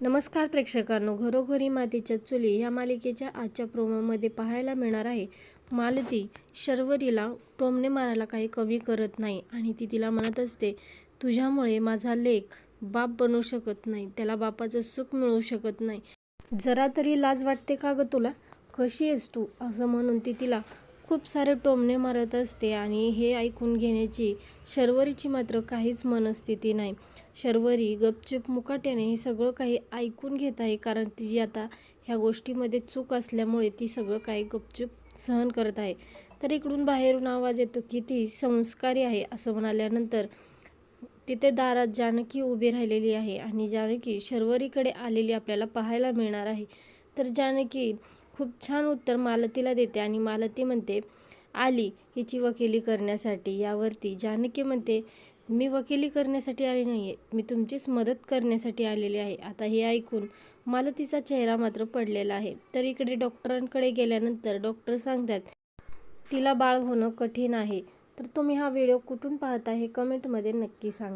नमस्कार प्रेक्षकांनो घरोघरी मातीच्या चुली या मालिकेच्या आजच्या प्रोमोमध्ये पाहायला मिळणार आहे. मालती शर्वरीला टोमणे मारायला काही कमी करत नाही आणि ती तिला म्हणत असते तुझ्यामुळे माझा लेख बाप बनू शकत नाही त्याला बापाचं सुख मिळू शकत नाही. जरा तरी लाज वाटते का ग तुला? कशी आहेस तू? असं म्हणून ती तिला खूप सारे टोमणे मारत असते आणि हे ऐकून घेण्याची शर्वरीची मात्र काहीच मनस्थिती नाही. शर्वरी गपचूप मुकाट्याने हे सगळं काही ऐकून घेत आहे कारण तिची आता ह्या गोष्टीमध्ये चूक असल्यामुळे ती सगळं काही गपचूप सहन करत आहे. तर इकडून बाहेरून आवाज येतो की ती संस्कारी आहे असं म्हणाल्यानंतर तिथे दारात जानकी उभी राहिलेली आहे आणि जानकी शर्वरीकडे आलेली आपल्याला पाहायला मिळणार आहे. तर जानकी खूप छान उत्तर मालतीला देते आणि मालती म्हणते आली हिची वकिली करण्यासाठी. यावरती जानकी म्हणते मी वकिली करण्यासाठी आली नाही आहे मी तुमचीच मदत करण्यासाठी आलेली आहे. आता हे ऐकून मालतीचा चेहरा मात्र पडलेला आहे. तर इकडे डॉक्टरांकडे गेल्यानंतर डॉक्टर सांगतात तिला बाळ होणं कठीण आहे. तर तुम्ही हा व्हिडिओ कुठून पाहता हे कमेंटमध्ये नक्की सांगा.